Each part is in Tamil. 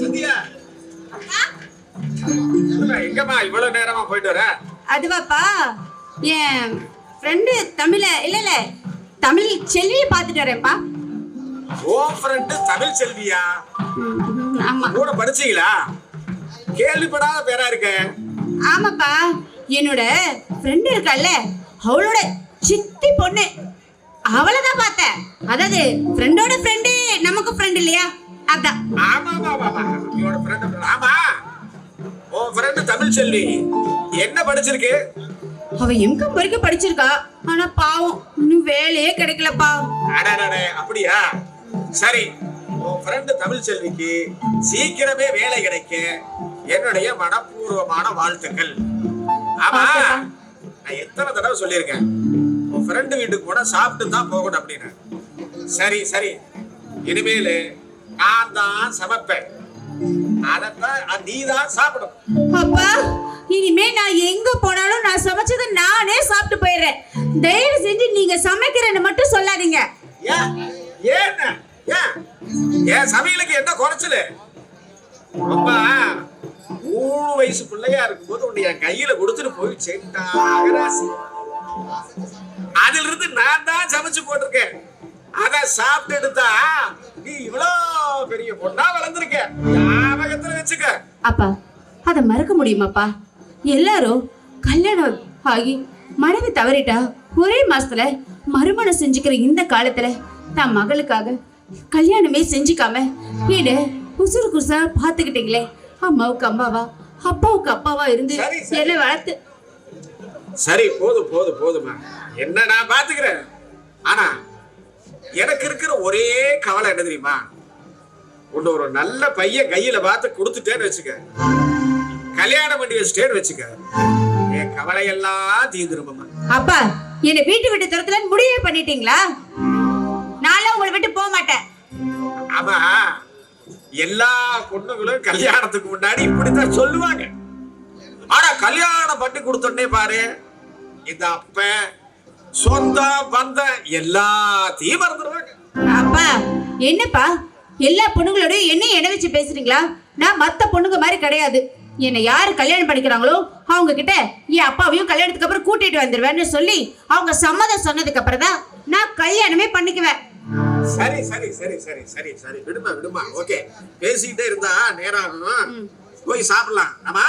சத்யா எங்கம்மா இவ்வளவு நேரமா போயிட்டு வர? அதுவாப்பா என் ஃப்ரெண்டு தமிழ இல்ல இல்ல தமிழ் செல்வியை பார்த்துட்டு வரேன்ப்பா. ஓ ஃப்ரெண்டு தமிழ் செல்வியா? ஆமா. கூட படிச்சீங்களா? கேள்விப்படாத பேரா இருக்க. ஆமாப்பா என்னோட ஃப்ரெண்டு இருக்கால்ல அவளோட சித்தி பொண்ணு. அவளை தான் பார்த்தேன். அதாவது ஃப்ரெண்டோட ஃப்ரெண்டு நமக்கு ஃப்ரெண்ட் இல்லையா? அதான். ஆமா ஆமா ஆமா இவனோட ஃப்ரெண்டு ஆமா. உன் ஃப்ரெண்டு தமிழ் செல்வி. என்ன படிச்சிருக்கு? அவ எம்காம் வரைக்கும் படிச்சிருக்கா. ஆனா பாவம் இன்னும் வேலையே கிடைக்கலப்பா. அடடடே அப்படியா? சரி உன் ஃப்ரெண்டு தமிழ் செல்விக்கு சீக்கிரமே வேலை கிடைக்க என்னுடைய மனப்பூர்வமான வாழ்த்துக்கள். ஆமா. நான் எத்தனை தடவை சொல்லியிருக்கேன்? ஃப்ரெண்டு வீட்டுக்கு கூட சாப்பிட்டு தான் போகணும் அப்படின்னு சரி சரி. இனிமேல் நான் தான் சமைப்பேன். அதைத்தான் நீ தான் சாப்பிடணும். அப்பா இனிமே நான் எங்க போனாலும் நான் சமைச்சதை நானே சாப்பிட்டு போயிடுறேன். தயவு செஞ்சு நீங்க சமைக்கிறேன்னு மட்டும் சொல்லாதீங்க. ஏன்? ஏன்? சமையலுக்கு என்ன குறைச்சலு? அம்மா மூணு வயசு பிள்ளையா இருக்கும்போது உன்னை என் கையில கொடுத்துட்டு போய் சென்டாகராசி அதுல இருந்து நான் தான் சமைச்சு போட்டிருக்கேன். அத சாப்பிட்டு தான் நீ இவ்வளோ பெரிய பொண்ணா வளர்ந்துருக்க. ஞாபகத்துல வச்சுக்க. அப்பா அதை மறக்க முடியுமாப்பா? எல்லாரும் கல்யாணம் ஆகி மனைவி தவறிட்டா ஒரே மாசத்துல மறுமணம் செஞ்சுக்கிற இந்த காலத்துல தான் மகளுக்காக கல்யாணமே செஞ்சுக்காம வீடு குசுறு குசுறா பாத்துக்கிட்டீங்களே அம்மாவுக்கு அம்மாவா அப்பாவுக்கு அப்பாவா இருந்து. என்ன வளர்த்து சரி போதும் போதும் போதுமா என்ன நான் பாத்துக்கிறேன்? ஆனா எனக்கு இருக்கிற ஒரே கவலை என்ன தெரியுமா? உன்னை ஒரு நல்ல பையன் கையில பார்த்து கொடுத்துட்டேன்னு வச்சுக்க. கல்யாணம் பண்ணி வச்சுட்டேன்னு வச்சுக்க. என் கவலை எல்லாம் தீந்துருமாமா அப்பா என்னை வீட்டு விட்டு துரத்துல முடிவே பண்ணிட்டீங்களா? நானும் உங்களை விட்டு போக மாட்டேன். ஆமா எல்லா பொண்ணுங்களும் கல்யாணத்துக்கு முன்னாடி இப்படித்தான் சொல்லுவாங்க. ஆனா கல்யாணம் பண்ணி கொடுத்தோடனே பாரு இந்த அப்பன் சொந்தம் பந்தம் எல்லாத்தையும் மறந்துடுவாங்க அப்பா என்னப்பா? எல்லா பொண்ணுங்களோடயும் என்ன என்ன வச்சு பேசுறீங்களா? நான் மத்த பொண்ணுங்க மாதிரி கிடையாது. என்னை யாரு கல்யாணம் பண்ணிக்கிறாங்களோ அவங்க கிட்ட என் அப்பாவையும் கல்யாணத்துக்கு அப்புறம் கூட்டிட்டு வந்துருவேன்னு சொல்லி அவங்க சம்மதம் சொன்னதுக்கு அப்புறம் தான் நான் கல்யாணமே பண்ணிக்குவேன். சரி சரி சரி சரி சரி சரி. விடுமா விடுமா. ஓகே. பேசிக்கிட்டே இருந்தா நேரம் ஆகும். போய் சாப்பிடலாம். ஆமா?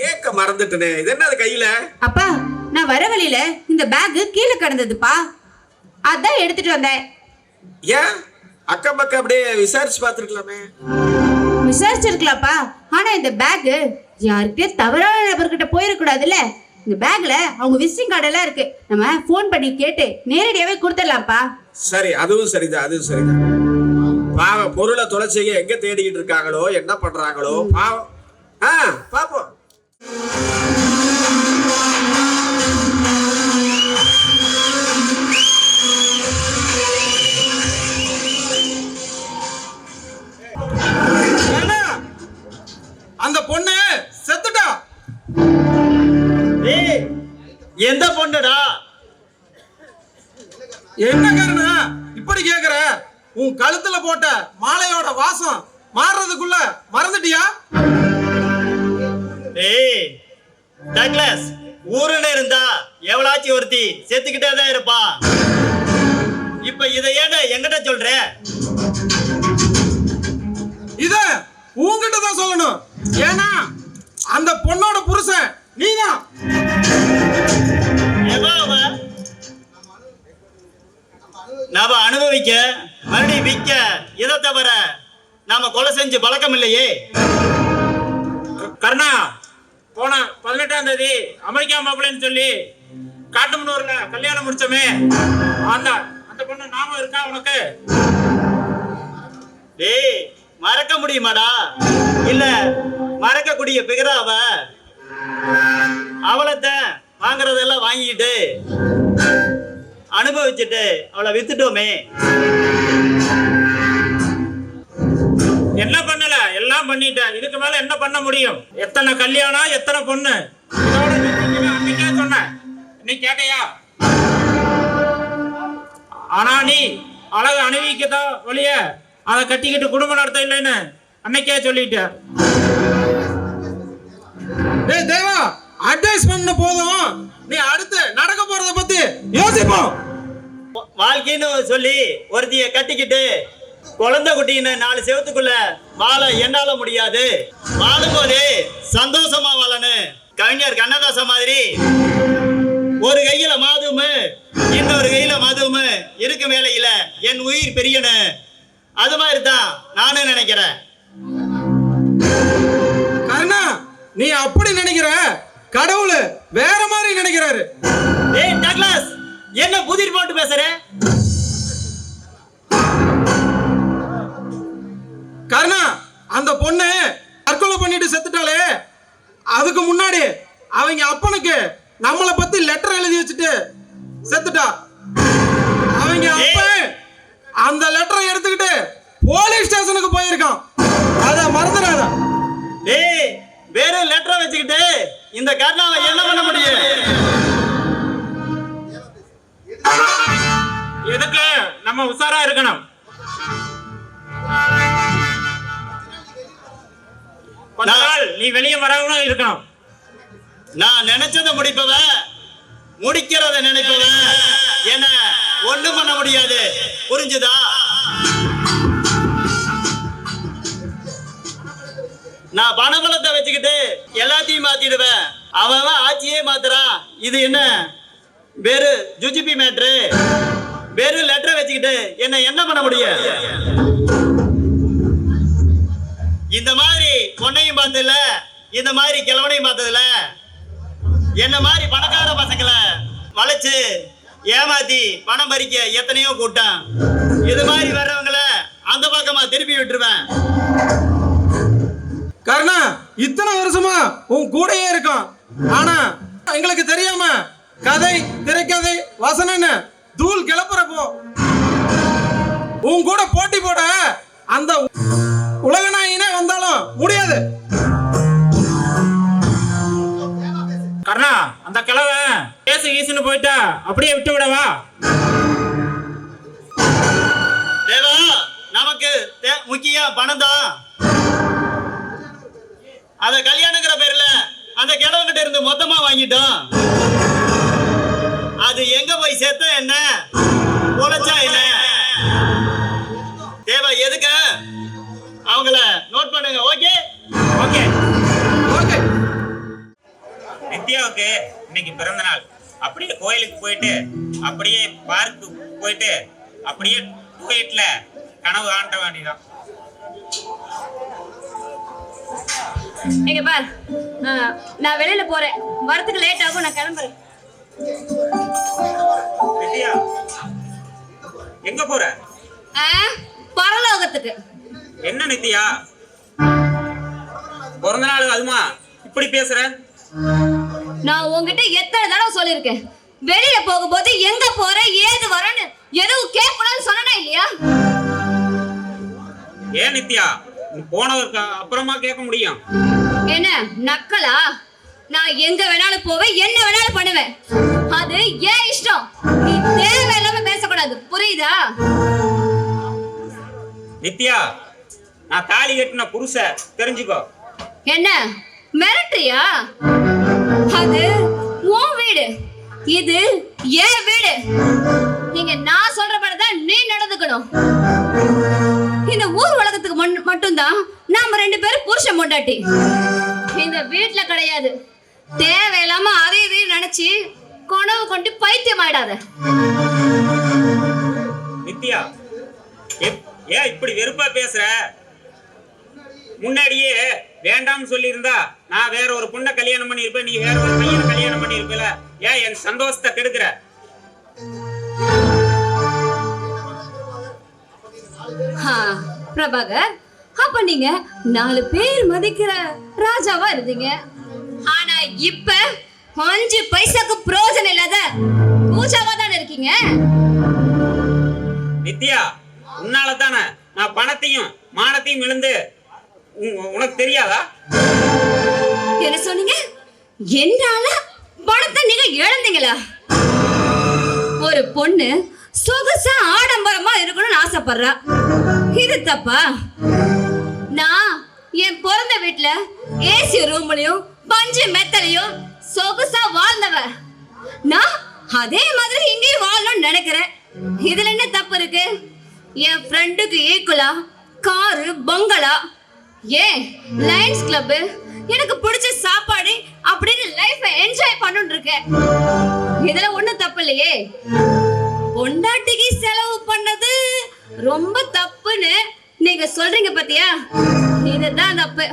கேக்க மறந்துட்டனே. இது என்னது கையில? அப்பா நான் வர வழியில இந்த பேக் கீழே கிடந்ததுப்பா. அதான் எடுத்துட்டு வந்தேன். ஏன்? அக்கம் பக்கம் அப்படியே விசாரிச்சு பார்த்துருக்கலாமே. விசாரிச்சிருக்கலாம்ப்பா. ஆனா இந்த பேக் யாருக்கிட்டே தவறான நபர்கிட்ட போயிடக்கூடாதுல்ல இந்த பேக்ல அவங்க விசிட்டிங் கார்டு எல்லாம் இருக்கு. நம்ம ஃபோன் பண்ணி கேட்டு நேரடியாவே கொடுத்துடலாம்ப்பா. சரி அதுவும் சரிதான் அதுவும் சரிதான். பாவம் பொருளை தொலைச்சிங்க எங்க தேடிக்கிட்டு இருக்காங்களோ என்ன பண்றாங்களோ பாவம். ஆ பாப்போம். அந்த பொண்ணு செத்துட்டா? ஏய் எந்த பொண்ணுடா? என்ன காரணம் இப்படி கேக்குற? உன் கழுத்துல போட்ட மாலையோட வாசம் மாறுறதுக்குள்ள மறந்துட்டியா? ஏய் டக்ளஸ் ஊருல இருந்தா எவ்வளாச்சும் ஒருத்தி செத்துக்கிட்டே தான் இருப்பா. இப்ப இதை ஏன்டா என்கிட்ட சொல்ற? இத உன்கிட்ட தான் சொல்லணும். ஏன்னா அந்த பொண்ணோட புருஷன் நீதான்? நாம அனுபவிக்க மறுபடியும் விற்க இதை தவிர நாம கொலை செஞ்சு பழக்கம் இல்லையே? கருணா போன பதினெட்டாம் தேதி அமெரிக்கா மாப்பிள்ளைன்னு சொல்லி காட்டுமனூர்ல கல்யாணம் முடிச்சோமே. அந்த அந்த பொண்ணு நாம இருக்கா உனக்கு? டேய் மறக்க முடியுமாடா? இல்ல மறக்கக்கூடிய பிகரா அவ? அவளைத்தான் வாங்குறதெல்லாம் வாங்கிட்டு அனுபவிச்சுட்டு அவளை வித்துட்டோமே. என்ன பண்ணல? எல்லாம் பண்ணிட்ட இதுக்கு மேல என்ன பண்ண முடியும்? எத்தனை கல்யாணம் எத்தனை பொண்ணு? இதோட அன்னைக்கே சொன்னேன். நீ கேட்டையா ஆனா நீ அழகு அணிவிக்கதா வழிய அதை கட்டிக்கிட்டு குடும்பம் நடத்த இல்லைன்னு அன்னைக்கே சொல்லிட்டார் டேய் தேவா அட்வைஸ் பண்ண போதும். நீ அடுத்து நடக்க போறத பத்தி யோசிப்போம். வாழ்க்கைன்னு சொல்லி ஒருத்திய கட்டிக்கிட்டு குழந்தை குட்டின்னு நாலு செவத்துக்குள்ள வாழ என்னால முடியாது. வாழும்போதே சந்தோஷமா வாழணும். கவிஞர் கண்ணதாசன் மாதிரி ஒரு கையில மாதுமு இன்னொரு கையில மதுமு இருக்கும் வேலையில. என் உயிர் பெரியனு. அது மாதிரி தான் நானும் நினைக்கிறேன். கருணா நீ அப்படி நினைக்கிற? கடவுள் வேற மாதிரி நினைக்கிறாரு. ஏய் டக்ளஸ் என்ன புதிர் போட்டு பேசுற? நீ வெளியே வரவனும் இருக்கணும் நான் நினைச்சதை முடிப்பவன் முடிக்கிறத நினைப்பவன் என்ன ஒண்ணும் பண்ண முடியாது. புரிஞ்சுதா? நான் பணபலத்தை வச்சுக்கிட்டு எல்லாத்தையும் மாத்திடுவேன். அவன் அவன் ஆட்சியே மாத்துறான். இது என்ன? வெறு ஜுஜிபி மேட்ரு வெறும் லெட்டரை வச்சுக்கிட்டு என்ன என்ன பண்ண முடியும்? இந்த மாதிரி பொண்ணையும் பார்த்ததில்ல இந்த மாதிரி கிழவனையும் பார்த்ததில்ல என்ன மாதிரி பணக்கார பசங்களை வளைச்சு ஏமாத்தி பணம் பறிக்க எத்தனையோ கூட்டம். இது மாதிரி வர்றவங்கள அந்த பக்கமா திருப்பி விட்டுருவேன். கருணா இத்தனை வருஷமா உன் கூடயே இருக்கும் ஆனா எங்களுக்கு தெரியாம கதை திரைக்கதை வசனன்னு தூள் கிளப்புறப்போ உன் கூட போட்டி போட அந்த உலகநாயினே வந்தாலும் முடியாது. கர்ணா அந்த கிழவன் பேசு ஈசுன்னு போயிட்டா அப்படியே விட்டு விடவா? தேவா நமக்கு முக்கியம் பணம் தான். அத கல்யாணங்கிற பேர்ல அந்த கிழவங்கிட்ட இருந்து மொத்தமா வாங்கிட்டோம். அது எங்க போய் சேர்த்தா என்ன? பொழைச்சா என்ன? நித்யாவுக்கு இன்னைக்கு பிறந்த நாள் அப்படியே கோயிலுக்கு போயிட்டு அப்படியே பார்க்கு போயிட்டு அப்படியே டூயட்ல கனவு ஆண்ட வேண்டியதான் இங்க பார். நான் வெளியில போறேன். வரத்துக்கு லேட் ஆகும் நான் கிளம்புறேன். எங்க போற? பரலோகத்துக்கு. என்ன நித்யா பிறந்த நாள் அதுமா? இப்படி பேசுற? நான் உன்கிட்ட எத்தனை தடவை சொல்லியிருக்கேன்? வெளியில போகும்போது எங்க போற ஏது வரேன்னு எதுவும் கேட்கக்கூடாதுன்னு சொன்னனா இல்லையா? ஏன் நித்யா? நீ போனதுக்கு அப்புறமா கேட்க முடியும். என்ன நக்கலா? நான் எங்க வேணாலும் போவேன் என்ன வேணாலும் பண்ணுவேன். அது ஏன் இஷ்டம்? நீ தேவையில்லாம பேசக்கூடாது. புரியுதா? நித்யா நான் தாலி கட்டின புருஷ தெரிஞ்சுக்கோ. என்ன? மிரட்டுறியா? அது உன் வீடு. இது என் வீடு. நீங்க நான் சொல்றபடி தான் நீ நடந்துக்கணும். இந்த ஊர் உலகத்துக்கு மட்டும்தான் நாம ரெண்டு பேரும் புருஷன் மொண்டாட்டி இந்த வீட்டுல கிடையாது. தேவையில்லாம அதை இதையும் நினைச்சு கொணவு கொண்டு பைத்தியம் ஆயிடாத. நித்யா ஏன் இப்படி வெறுப்பா பேசுற? முன்னாடியே வேண்டாம்னு சொல்லியிருந்தா நான் வேற ஒரு பொண்ணை கல்யாணம் பண்ணியிருப்பேன். நீ வேற ஒரு பையனை கல்யாணம் பண்ணியிருப்பல. ஏன் என் சந்தோஷத்தை கெடுக்கிற? பிரபாகர் அப்ப நீங்க நாலு பேர் மதிக்கிற ராஜாவா இருந்தீங்க. ஆனா இப்ப அஞ்சு பைசாக்கு பிரயோஜனம் இல்லாத பூஜாவா தானே இருக்கீங்க? நித்யா உன்னால தானே. நான் பணத்தையும் மானத்தையும் இழந்து உ- உனக்கு தெரியாதா? என்ன சொன்னீங்க? என்னால பணத்தை நீங்க இழந்தீங்களா? ஒரு பொண்ணு சொகுசா ஆடம்பரமா இருக்கணும்னு ஆசைப்படுறா. இது தப்பா? நான் என் பிறந்த வீட்டுல ஏசி ரூம்லயும் பஞ்சு மெத்தலையும் சொகுசா வாழ்ந்தவ. நான் அதே மாதிரி இங்கேயும் வாழணும்னு நினைக்கிறேன். இதுல என்ன தப்பு இருக்கு? என் ஃப்ரெண்டுக்கு ஈக்குவலா காரு பங்களா ஏன்? லயன்ஸ் கிளப் எனக்கு பிடிச்ச சாப்பாடு அப்படின்னு லைஃபை என்ஜாய் பண்ணணும்னு இருக்கேன் இதுல ஒண்ணும் தப்பு இல்லையே. பொண்டாட்டிக்கு செலவு பண்ணது ரொம்ப தப்புன்னு நீங்க சொல்றீங்க பாத்தியா? இதுதான் தப்பு.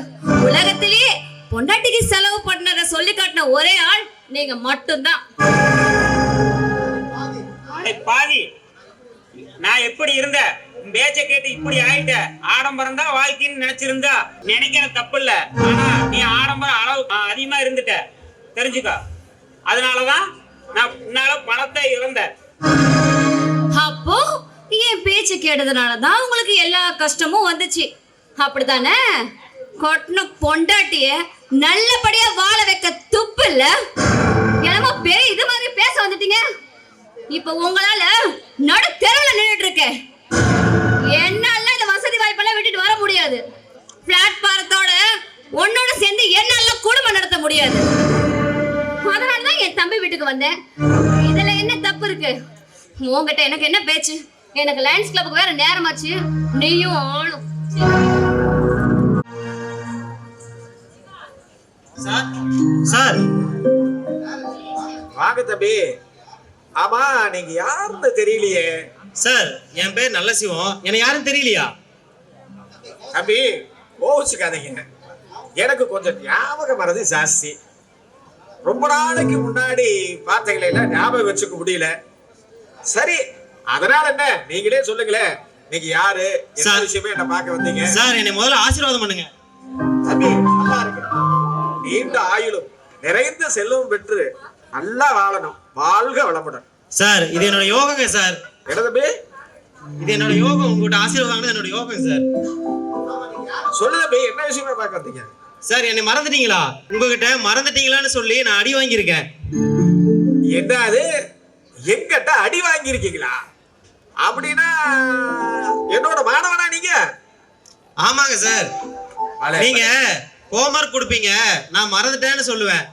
உலகத்திலேயே பொண்டாட்டிக்கு செலவு பண்ணத சொல்லி காட்டின ஒரே ஆள் நீங்க மட்டும்தான். பாவி நான் எப்படி இருந்தேன்? பேச்ச கேட்டு இப்படி ஆயிட்ட. ஆடம்பரம் தான் வாழ்க்கைன்னு நினைச்சிருந்தா நினைக்கிற தப்பு இல்ல ஆனா நீ ஆடம்பரம் அளவு அதிகமா இருந்துட்ட. தெரிஞ்சுக்கோ. அதனாலதான் நான் உன்னால பணத்தை இழந்தேன் அப்போ என் பேச்சு கேட்டதுனாலதான் உங்களுக்கு எல்லா கஷ்டமும் வந்துச்சு. அப்படித்தானே? கொட்டின பொண்டாட்டிய நல்லபடியா வாழ வைக்க துப்பு இல்ல? என்னமோ பெரிய இது மாதிரி பேச வந்துட்டீங்க. இப்ப உங்களால நடு தெருவில் நின்றுட்டு இருக்கேன். என்னால இந்த வசதி வாய்ப்பெல்லாம் விட்டுட்டு வர முடியாது. பிளாட்பாரத்தோட உன்னோட சேர்ந்து என்னால குடும்பம் நடத்த முடியாது. அதனால தான் என் தம்பி வீட்டுக்கு வந்தேன். இதுல என்ன தப்பு இருக்கு? உங்ககிட்ட எனக்கு என்ன பேச்சு? எனக்கு லைன்ஸ் கிளப்புக்கு வேற நேரமாச்சு. நீயும் ஆளும். Sir sir. வாங்க தம்பி. ஆமா நீங்க யாருன்னு தெரியலையே. சார் என் பேர் நல்ல சிவம் எனக்கு யாரும் தெரியலையா? தம்பி கோவிச்சுக்காதீங்க. எனக்கு கொஞ்சம் ஞாபக மறதி ஜாஸ்தி. ரொம்ப நாளைக்கு முன்னாடி வார்த்தைகளை எல்லாம் ஞாபகம் வச்சுக்க முடியல. சரி அதனால என்ன? நீங்களே சொல்லுங்களேன் நீங்க யாரு? என்ன. விஷயமே என்ன பார்க்க வந்தீங்க? சார் என்னை முதல்ல ஆசீர்வாதம் பண்ணுங்க. தம்பி நல்லா இருக்கு நீண்ட ஆயுளும் நிறைந்த செல்வம் பெற்று நல்லா வாழணும். வாழ்க வளமுடன். சார் இது என்னோட யோகங்க சார் தம்பி இது என்னோட யோகம் உங்ககிட்ட ஆசீர்வாதம் என்னோட யோகம் சார். சொல்லு தம்பி என்ன விஷயமா பார்க்க வந்தீங்க சார் என்னை மறந்துட்டீங்களா? உங்ககிட்ட மறந்துட்டீங்களான்னு சொல்லி நான் அடி வாங்கியிருக்கேன். என்ன அது? எங்கிட்ட அடி வாங்கியிருக்கீங்களா? அப்படின்னா என்னோட மாணவனா நீங்க? ஆமாங்க சார். நீங்க ஹோம்ஒர்க் கொடுப்பீங்க. நான் மறந்துட்டேன்னு சொல்லுவேன்.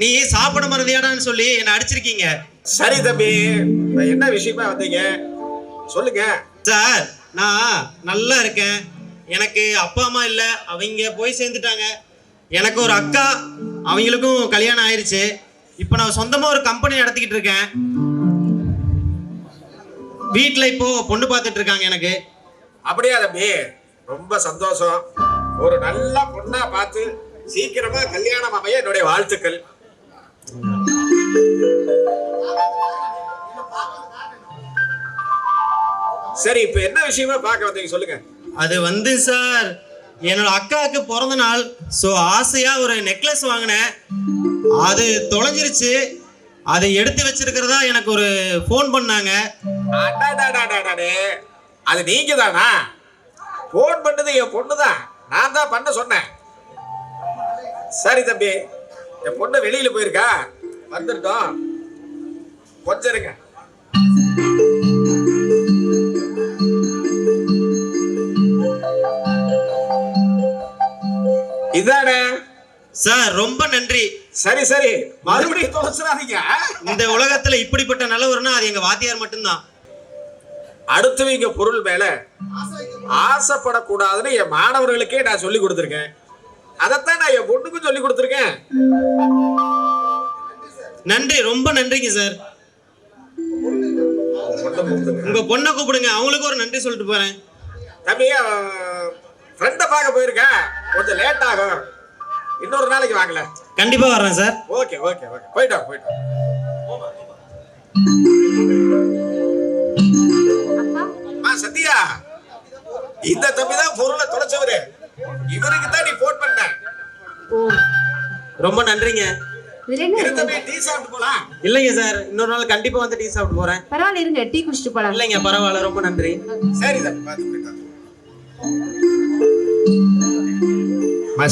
நீ சாப்பிட மறந்தியாடான்னு சொல்லி என்னை அடிச்சிருக்கீங்க. சரி தம்பி என்ன விஷயமா வந்தீங்க? சொல்லுங்க. சார் நான் நல்லா இருக்கேன். எனக்கு அப்பா அம்மா இல்லை அவங்க போய் சேர்ந்துட்டாங்க. எனக்கு ஒரு அக்கா அவங்களுக்கும் கல்யாணம் ஆயிருச்சு. இப்போ நான் சொந்தமாக ஒரு கம்பெனி நடத்திக்கிட்டு இருக்கேன். வீட்டில் இப்போ பொண்ணு பார்த்துட்டு இருக்காங்க எனக்கு. அப்படியா தம்பி? ரொம்ப சந்தோஷம். ஒரு நல்ல பொண்ணா பார்த்து சீக்கிரமா கல்யாணம் அமைய என்னுடைய வாழ்த்துக்கள். சரி இப்ப என்ன விஷயமா பார்க்க வந்தீங்க? சொல்லுங்க. அது வந்து சார் என்னோட அக்காவுக்கு பிறந்த நாள். ஸோ ஆசையாக ஒரு நெக்லஸ் வாங்கினேன். அது தொலைஞ்சிருச்சு. அதை எடுத்து வச்சிருக்கிறதா எனக்கு ஒரு ஃபோன் பண்ணாங்க. அது நீங்க தானா போன் பண்ணது என் பொண்ணு தான் நான் தான் பண்ண சொன்னேன். சரி தம்பி. என் பொண்ணு வெளியில போயிருக்கா. வந்துட்டோம் கொஞ்சம் இருங்க. இதானே? சார் ரொம்ப நன்றி. சரி சரி. மறுபடியும் தொலைச்சிடாதீங்க. இந்த உலகத்துல இப்படிப்பட்ட நல்லவர்னா அது எங்க வாத்தியார் மட்டும்தான். அடுத்தவங்க பொருள் மேல ஆசைப்படக்கூடாதுன்னு என் மாணவர்களுக்கே நான் சொல்லி கொடுத்துருக்கேன். அதைத்தான் நான் என் பொண்ணுக்கும் சொல்லி கொடுத்துருக்கேன். நன்றி ரொம்ப நன்றிங்க சார். உங்க பொண்ணை கூப்பிடுங்க அவங்களுக்கு ஒரு நன்றி சொல்லிட்டு போறேன். தம்பி ஃப்ரெண்டை பார்க்க போயிருக்கேன் கொஞ்சம் லேட் ஆகும். இன்னொரு நாளைக்கு வாங்கல கண்டிப்பா வர்றேன் சார். Okay okay okay. போயிட்டோம் போயிட்டோம். சத்யா இந்த தம்பி தான் பொருளை தொலைச்சவரு இவருக்கு தான் நீ போன் பண்ண. ரொம்ப நன்றிங்க. இல்லைங்க சார் இன்னொரு நாள் கண்டிப்பா வந்து டீ சாப்பிட்டு போறேன். பரவாயில்ல இருங்க டீ குடிச்சிட்டு போலாம். இல்லைங்க பரவாயில்ல ரொம்ப நன்றி. சரி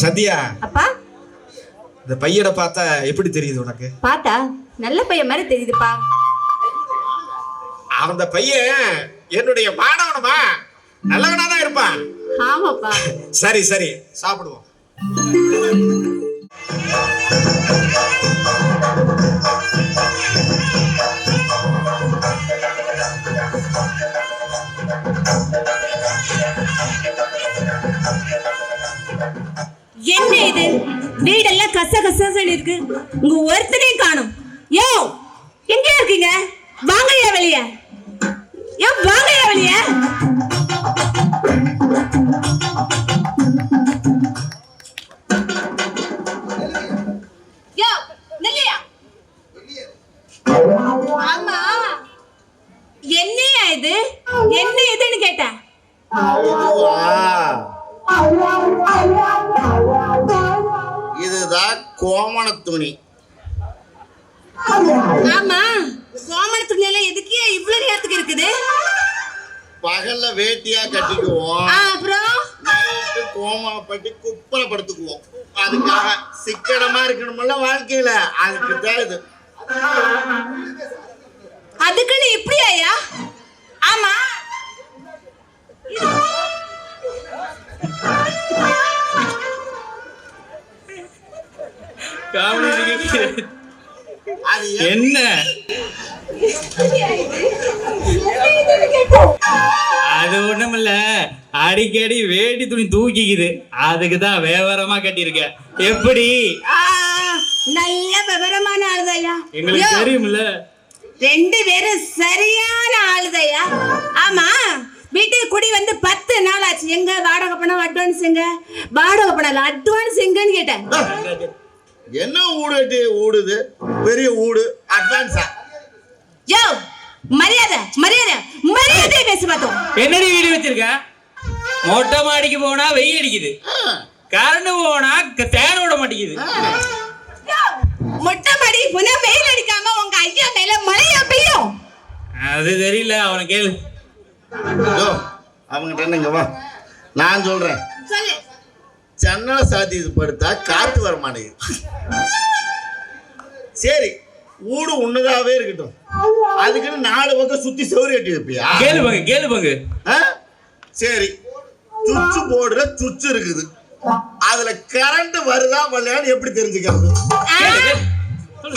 சத்யா அப்பா? இந்த பையனை பார்த்தா எப்படி தெரியுது உனக்கு? பார்த்தா? நல்ல பையன் மாதிரி தெரியுதுப்பா. அந்த பையன் என்னுடைய மாணவனுமா? நல்லவனா தான் இருப்பான். ஆமாப்பா. சரி சரி சாப்பிடுவோம். என்ன இது? வீடெல்லாம் கச கசன்னு இருக்கு. உங்க ஒருத்தனையும் காணும். யோ எங்க இருக்கீங்க? இருக்குது? பகல்ல வேட்டியா கட்டிக்குவோம். அப்புறம்? நைட்டு கோமணப்பட்டி குப்பரை படுத்துக்குவோம் அதுக்காக சிக்கனமா இருக்கணும்ல வாழ்க்கையில. அதுக்கு தான் இது. அதுக்குன்னு இப்படி ஐயா? ஆமா. ஏன் என்ன? அது ஒண்ணுமில்ல. அடிக்கடி வேட்டி துணி தூக்கிக்குது. அதுக்கு தான் விவரமா கட்டியிருக்கேன் எப்படி? நல்ல விவரமான ஆளுதையா எங்களுக்கு தெரியும்ல ரெண்டு பேரும் சரியான ஆளுதையா ஆமா வீட்டுக்கு குடி வந்து பத்து நாள் ஆச்சு. எங்க வாடகை பணம் அட்வான்ஸ் எங்க? வாடகை பணம் அட்வான்ஸ் எங்கன்னு கேட்டேன். என்ன ஊடு ஊடுது? பெரிய ஊடு அட்வான்ஸா யோ மரியாதை மரியாதை மரியாதை பேசி பார்த்தோம். என்னடி வீடு வச்சிருக்க? மொட்டை மாடிக்கு போனா வெயில் அடிக்குது. கரண்ட் போனா ஃபேன் ஓட மாட்டேங்குது. மொட்டை மாடி புன வெயில் அடிக்காம உங்க ஐயா மேல மழையா பெய்யும்? அது தெரியல அவனை கேளு. யோ அவங்ககிட்ட என்னங்க வா. நான் சொல்றேன். சொல்லு. ஜன்னலை சாத்தி இது படுத்தா காத்து வர மாட்டேங்குது. சரி ஊடு உன்னதாவே இருக்கட்டும். அதுக்குன்னு நாலு பக்கம் சுத்தி செவரு கட்டி வைப்பியா? கேளு பங்கு கேளு பங்கு? சரி சுவிட்ச் போர்டுல சுவிட்ச் இருக்குது. அதுல கரண்ட் வருதா வரலையான்னு எப்படி தெரிஞ்சுக்கிறது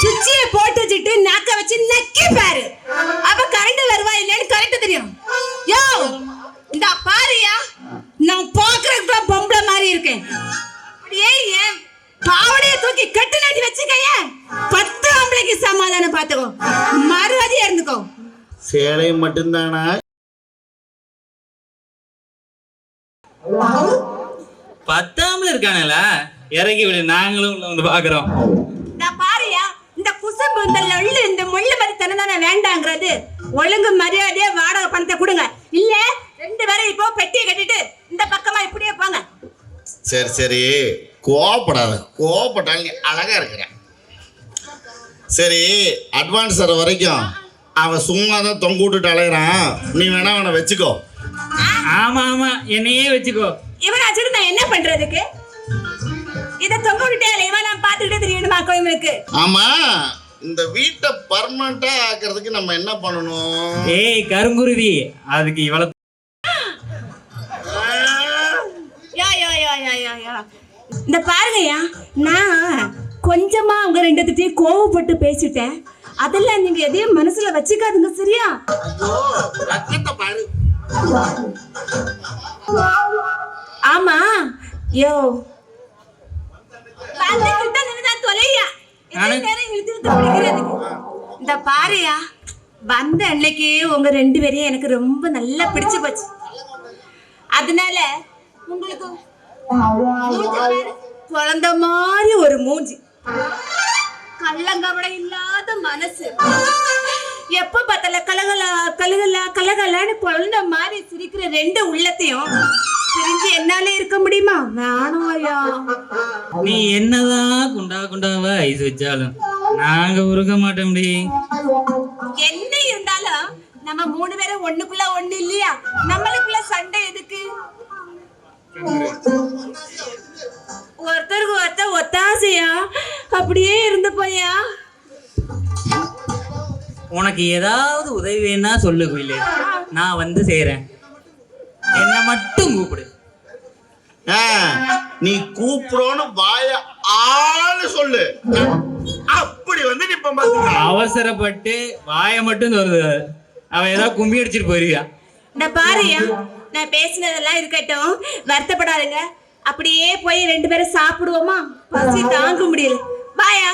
சுவிட்சிய போட்டு வச்சுட்டு நாக்க வச்சு நக்கி பாரு. அப்ப கரண்ட் வருவா இல்லையான்னு கரெக்ட் தெரியும். யோ! இந்த பாருயா நான் பாக்குறதுக்கு தான் பொம்பளை மாதிரி இருக்கேன். அப்படியே ஏன் பாவடைய தூக்கி கட்டு நாட்டி வச்சுக்கய. பத்து ஆம்பளைக்கு சமாதானம் பாத்துக்கோ மறுவாதியா இருந்துக்கோ. சேலை மட்டும்தானா? பத்தாமல இருக்கானல இறங்கி விடு நாங்களும் உள்ள வந்து பாக்குறோம் இந்த பாருயா இந்த குசம்பு இந்த லொள்ளு இந்த முள்ளு மாதிரி தானே வேண்டாங்கிறது. ஒழுங்கு மரியாதையா வாடகை பணத்தை கொடுங்க. இல்ல ரெண்டு பேரும் இப்போ பெட்டியை கட்டிட்டு இந்த பக்கமா இப்படியே போங்க. சரி சரி. கோவப்படாத. கோவப்பட்டாலும் நீ அழகா இருக்கிற. சரி அட்வான்ஸ் தர வரைக்கும் அவன் சும்மா தான் தொங்க விட்டுட்டு அலையிறான். நீ வேணா அவனை வச்சுக்கோ. ஆமா ஆமா. என்னையே வச்சுக்கோ. இவனை நான் என்ன பண்றதுக்கு? இத தொங்க விட்டே இவன் நான் பாத்துக்கிட்டே தெரியணுமா கோயிலுக்கு ஆமா. இந்த வீட்டை பர்மனண்டா ஆக்குறதுக்கு நம்ம என்ன பண்ணணும்? ஏய் கருங்குருவி. அதுக்கு இவ்வளவு யா இந்த பாருங்கய்யா நான் கொஞ்சமா அவங்க ரெண்டு திட்டையும் கோவப்பட்டு பேசிட்டேன். அதெல்லாம் நீங்க எதையும் மனசுல வச்சுக்காதுங்க சரியா? ஆமா. யோ. இந்த பாருயா வந்த அன்னைக்கு உங்க ரெண்டு பேரையும் எனக்கு ரொம்ப நல்லா பிடிச்சு போச்சு. அதனால உங்களுக்கு. குழந்தை மாதிரி ஒரு மூஞ்சி. கள்ளங்கவடம் இல்லாத மனசு. எப்ப பார்த்தால கலகலா கலகலா கலகலான்னு குழந்தை மாதிரி சிரிக்கிற ரெண்டு உள்ளத்தையும் பிரிஞ்சு என்னால இருக்க முடியுமா? வேணும் ஐயா. நீ என்னதான் குண்டா குண்டாவா ஐஸ் வச்சாலும் நாங்க உருக மாட்டோம் என்ன இருந்தாலும் நம்ம மூணு பேரும் ஒண்ணுக்குள்ள ஒண்ணு இல்லையா? நம்மளுக்குள்ள சண்டை உனக்கு ஏதாவது உதவி வேணா சொல்லு குயிலு. நான் வந்து செய்கிறேன் என்னை மட்டும் கூப்பிடு. நீ கூப்பிடோன்னு வாய ஆளு சொல்லு. அப்படி வந்து நிப்ப அவசரப்பட்டு வாயை மட்டும் வருது அவன் ஏதாவது கும்பி அடிச்சிட்டு போயிருவியா நான் பாருயா நான் பேசினதெல்லாம் இருக்கட்டும் வருத்தப்படாதுங்க. அப்படியே போய் ரெண்டு பேரும் சாப்பிடுவோமா? பசி தாங்க முடியல. பாயா